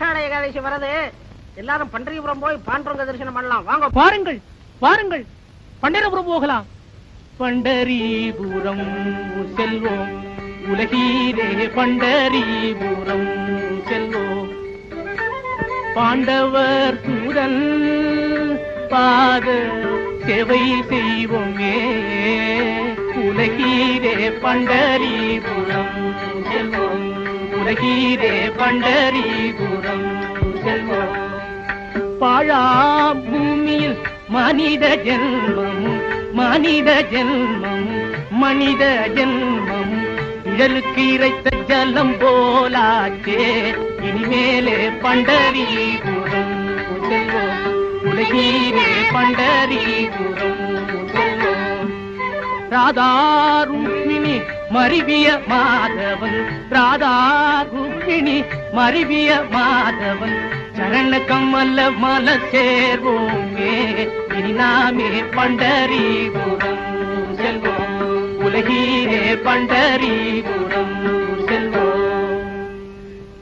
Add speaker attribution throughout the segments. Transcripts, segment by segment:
Speaker 1: ஆஷாட ஏகாதசி வரது எல்லாரும் பண்டரிபுரம் போய் பாண்டுரங்க தரிசனம் பண்ணலாம். வாங்க.
Speaker 2: பாருங்கள் பாருங்கள். பண்டரிபுரம் போகலாம். பண்டரிபுரம் செல்வோம். உலகீரே பண்டரிபுரம் செல்வோம். பாண்டவர் தூதன் பாத சேவை செய்வோமே. உலகீரே பண்டரிபுரம் செல்வோம். உலகீரே பண்டரிபுரம் வாழா பூமியில் மனித ஜென்மம் மனித ஜென்மம் மனித ஜென்மம் இடலுக்கு இறைத்த ஜலம் போலாச்சே இனிமேலே பண்டரிபுரம் செல்வோம் உலகிலே பண்டரிபுரம் செல்வோம் ராதா ருக்மிணி மருவிய மாதவன் ராதா ருக்மிணி மறிவிய மாதவன். சரண கம்மல்ல மல சேர்வோமே இனி நாமே பண்டரிபுரம் செல்வோம். உலகீரே பண்டரிபுரம் செல்வோம்.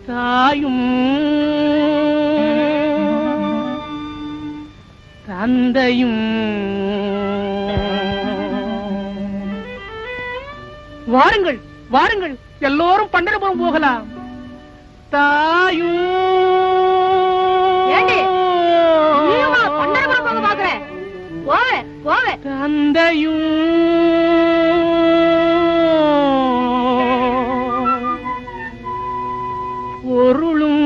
Speaker 2: தாயும் தந்தையும் வாருங்கள் வாருங்கள். எல்லோரும் பண்டரபுரம் போகலாம். தாயும் தந்தையும் பொருளும்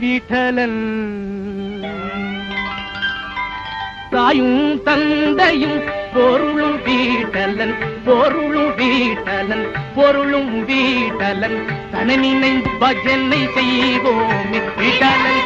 Speaker 2: விட்டலன். தாயும் தந்தையும் பொருளும் வீட்டலன் பொருளும் வீட்டலன் பொருளும் வீட்டலன். தனநினை பஜனை செய்வோம் விட்டலன்.